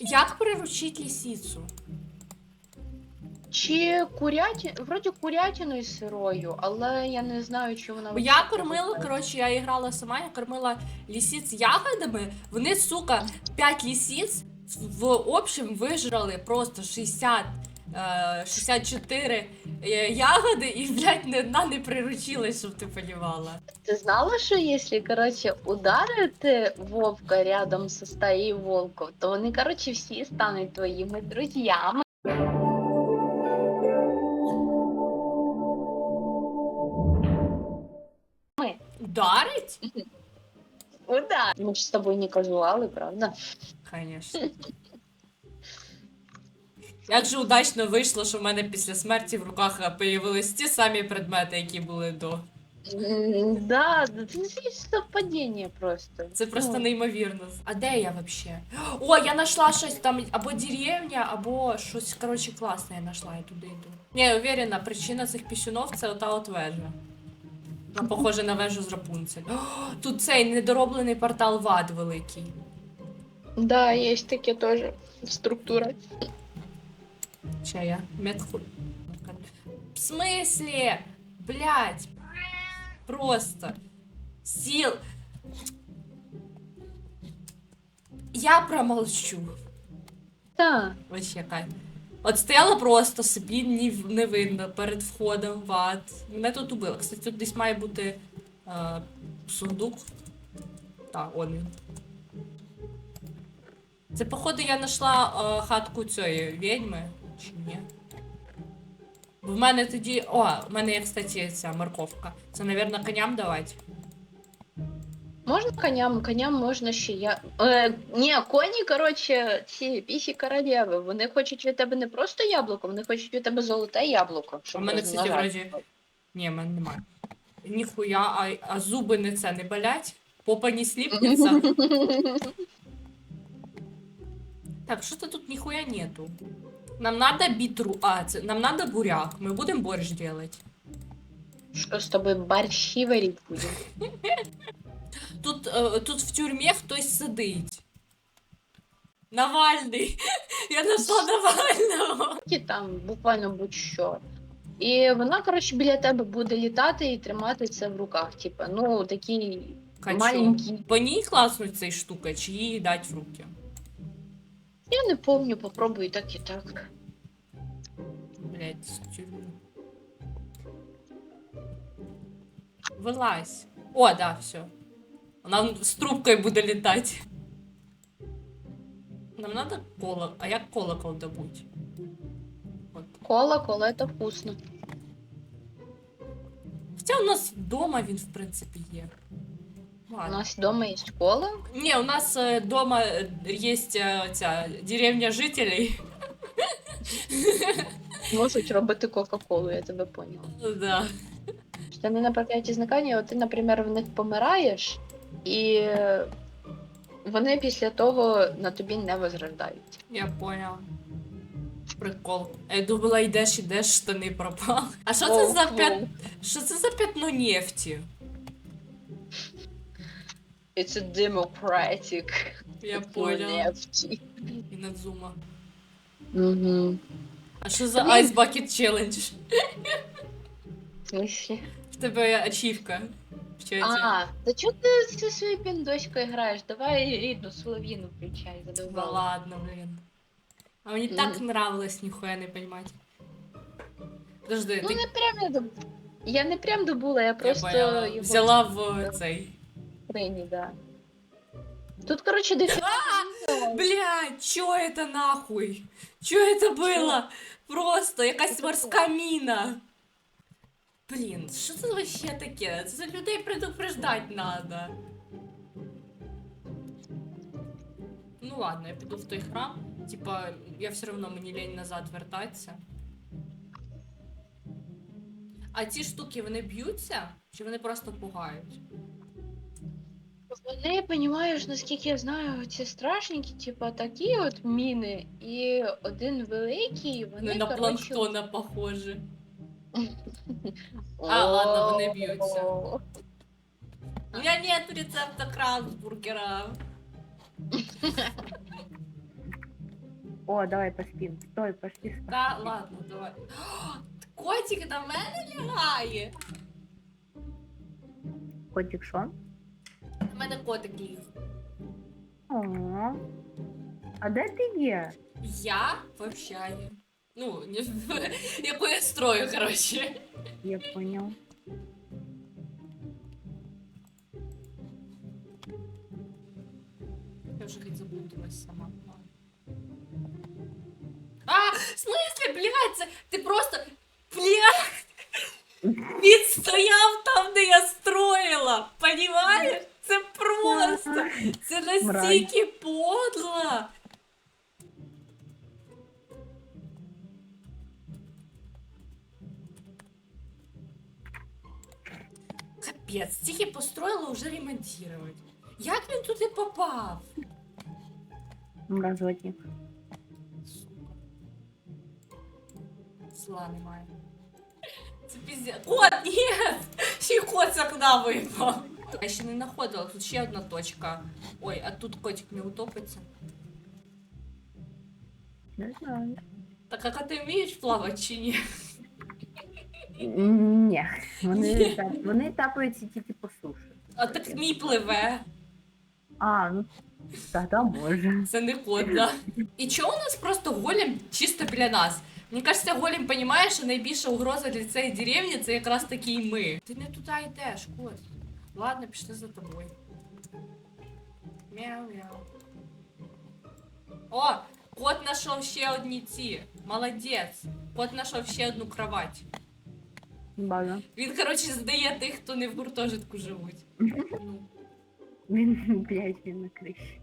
Як приручить лисицу? Чи куряті... вроді курятиною сирою, але я не знаю, чи вона. Бо я кормила, коротше, я грала сама, я кормила лисиц ягодами. Вони, сука, 5 лісиць в общем вижрали просто 60. Е, 64 е, ягоди і, блядь, не одна не приручилась, щоб ти понімала. Ти знала, що якщо, коротше, ударити вовка рядом со стаєю волків, то вони, коротше, всі стануть твоїми друзями. Ударить? Удар. Ми ж з тобою не казуали, правда? Конечно. Як же удачно вийшло, що в мене після смерті в руках появились ті самі предмети, які були до. Да, це совпадіння просто. Це просто Ну, неймовірно. А де я вообще? О, я знайшла щось там або деревня, або щось, коротше, класне я знайшла, я туди йду. Я уверена, причина цих пісюнов це ота от вежа. Вона похожа на вежу з Рапунцель. О, тут цей недороблений портал в ад великий. Да, є таке теж структура. Че я? В смысле? Блять. Просто. Сил. Я промолчу. Так. Вообще кайф. От стояла просто собі ні- не видно перед входом в ад. Мене тут убило. Кстати, тут десь має бути е, сундук. Так, он він. Це, походу, я знайшла е, хатку цієї відьми. Чи ні? В мене тоді. О, в мене є, кстати, ця морковка. Це, мабуть, коням давати. Можна коням, коням можна ще я. Е, ні, коні, коротше, ці пісі королеви, вони хочуть від тебе не просто яблуко, вони хочуть від тебе золоте яблуко. В мене, кстати, вроді. Ні, в мене немає. Ніхуя, а, а зуби не це не болять? Попа не сліпнеться? Так, что-то тут нихуя нету. Нам надо битру... А, це... нам надо буряк. Мы будем борщ делать. Що з тобою борщі варіть будемо? Тут, е, тут в тюрмі хтось сидить. Навальний. Я нашла Навального. І там буквально будь-що. І вона, коротше, біля тебе буде літати і тримати це в руках. Типа, ну такий маленький. По ній класнуть цей штука, чи її дать в руки. Я не помню, попробуй і так і так. Блять, тюрми. Вилазь. О, да, все. Вона з трубкою буде літати. Нам надо колокол. А як колокол добуть? От. Кола, це вкусно. Хоча у нас вдома він, в принципі, є. У Ладно. нас вдома є кола. Ні, у нас е, дома е, є е, ця деревня жителей. Можуть робити Кока-Колу, я тебе поняла. Да. Це не на прокляті зникання, от ти, наприклад, в них помираєш, і вони після того на тобі не возрождають. Я поняла. Прикол. Я думала, йдеш, йдеш, штани пропали. А що це за п'ят... Що це за п'ятно нефті? It's a democratic Я нефті. І Надзума. Угу. А що за. Ice Bucket Challenge? В смысле? В тебе ачівка. В чаті. А, да чого ти зі своєю піндоською граєш? Давай рідну солов'їну включай, Да задовбала. ладно, блин. А мені так нравилось, ніхуя не понимать. Подожди, Ну ти не прям я доб... Я не прям добула, я просто я поняла. його взяла в цей в скрині, да. Тут, коротше, дефі... Бля, чё это нахуй? Чё это было? Просто якась морська міна. Блін, що це вообще таке? Це людей предупреждать надо. Ну ладно, я піду в той храм. Типа, я все одно мені лень назад вертатися. А ці штуки вони б'ються? Чи вони просто пугають? Вони, понімаєш, наскільки я знаю, ці страшненькі, типа такі от міни, і один великий, вони, Ну, на коротше... планктона похоже. А, ладно, вони б'ються. У меня нет рецепта крабсбургера. О, давай поспим. Стой, пошли спать. Та ладно, давай. Котик на мене лягає. Котик що? У мене котик ліг. О. А де ти є? Я в общагі. Ну, не в... яку я строю, коротше. Я понял. Я вже геть заблудилась сама. А, в смысле, блядь, це ти просто. Блядь! Він стояв там, де я строїла. Понімаєш? Це просто. Це настільки подло. Капець, тільки построїла вже ремонтувати. Як він туди попав? Мразотник. Зла немає. Це піздець. Кот, ні! Ще й кот з окна випав. Я ще не знаходила, тут ще одна точка. Ой, а тут котик не утопиться. Не знаю. Так а ти вмієш плавати чи ні? Ні. Вони, та- вони тапаються тільки по суші. А так мій пливе. А, ну тоді може. Це не кот, да. І чого у нас просто голем чисто біля нас? Мені кажеться, голем розуміє, що найбільша угроза для цієї деревні це якраз таки і ми. Ти не туди йдеш, кот. Ладно, пішли за тобою. Мяу-мяу. О, кот знайшов ще одні ці. Молодець. Кот знайшов ще одну кровать. База. Він, коротше, здає тих, хто не в гуртожитку живуть. Ну, Він, блядь, він на криші.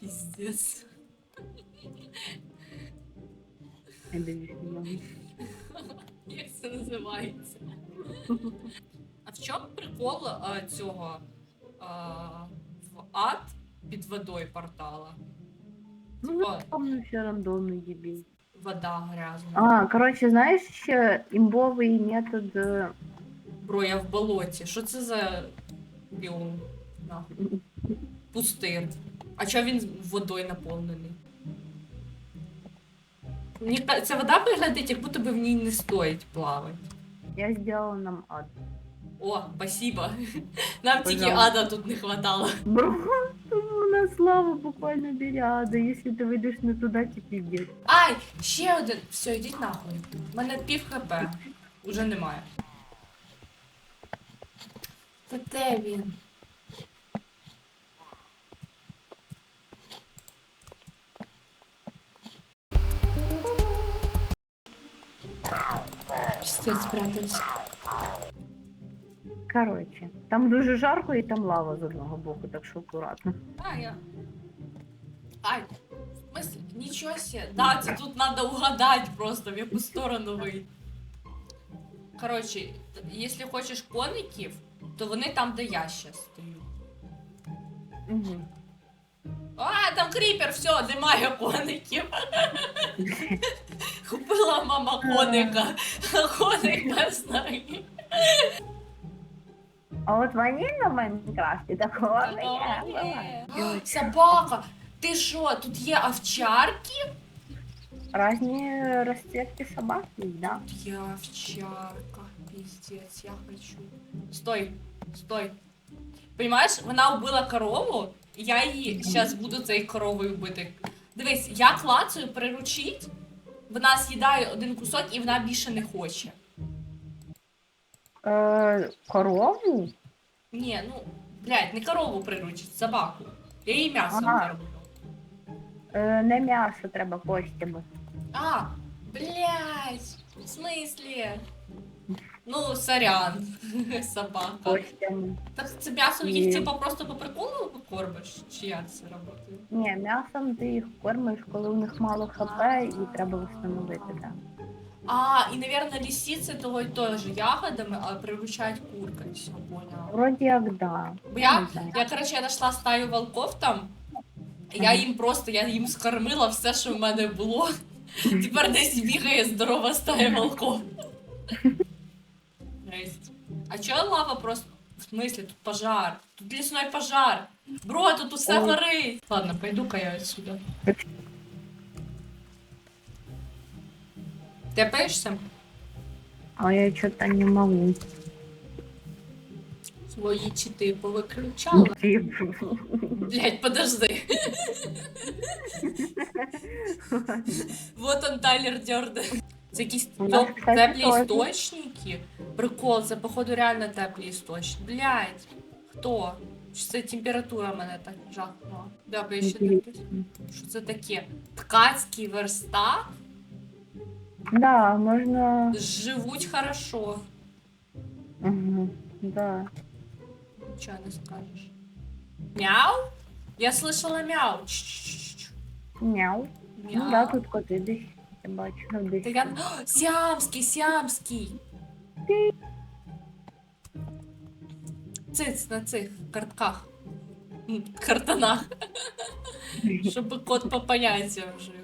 піздець. Я дивлюсь на нього. Як це називається? В чому прикол а, цього а, в ад під водою портала? Ну, Типа помню, все рандомно дебіл. вода грязна. А, коротше, знаєш ще імбовий метод е, Бро, я в болоті. Що це за біом? Нахуй. Пустир. А чого він водою наповнений? Мені ка- ця вода виглядить, як будто би в ній не стоїть плавати. Я сделала нам ад. О, спасибо. Нам тільки ада тут не хватало. Бро, у нас слава буквально біля ада. Якщо ти вийдеш не туди, то піздець. Ай, ще один. Все, йдіть нахуй. У мене пів хп. Уже немає. Та де він? Пістець спрятався. Коротше, там дуже жарко і там лава з одного боку, так що акуратно. А, я. Ай, в смысле? Нічого себе. Да, це тут надо угадать просто, в яку сторону вийти. Коротше, якщо хочеш коників, то вони там, де я ще стою. Угу. А, там кріпер, все, немає коників. Купила мама коника. а Коник без ноги. А от ванільна в Майнкрафті такого не є. ні. Собака! Ти що, тут є овчарки? Разні розцветки собак є, да. Я овчарка. Пиздец, я хочу. Стой, стой. Понимаешь, вона вбила корову, і я її зараз буду цією коровою вбити. Дивись, я клацаю приручить, вона з'їдає один кусок і вона більше не хоче. Е, корову? Ні, ну, блядь, не корову приручить, собаку. Я їй м'ясо Ага. не роблю. Е, не м'ясо треба костями. А, блядь, в смысле? Ну, сорян, собака. Костями. Так це м'ясо Ні. їх типа просто по приколу покормиш? Чи як це робити? Ні, м'ясом ти їх кормиш, коли у них мало хп і треба встановити, так. А, і, наверное, лисиці того теж ягодами, а приручають куркою, все, поняла. Вроді як да. Бо я, я, короче, я знайшла стаю волков там, я їм просто, я їм скормила все, що в мене було. Тепер десь бігає здорова стая волков. Жесть. А чого лава просто в смысле, тут пожар. Тут лісной пожар. Бро, тут усе горить. Ладно, пойду-ка я отсюда. Тепаєшся? А я что-то не могу. Свої чити повиключала. Типу. Блять, подожди. Вот он Тайлер Дёрден. Це якісь теп- кстати, теплі теж. істочники. Прикол, це походу реально теплі істочники. Блять, хто? Чи це температура мене так жахнула? Да, я ще Інтересно. дивлюсь. Що це таке? Ткацький верстак? Да, можно... Живуть хорошо. Ага, да. Нічого не скажеш. Мяу? Я слышала мяу. Мяу. Мяу. Ну да, тут коти десь. Я бачу, ну, десь. Та я... О, Сіамський, сіамський. Циц на цих картках. М, Картонах. Щоб кот по поняттям жив.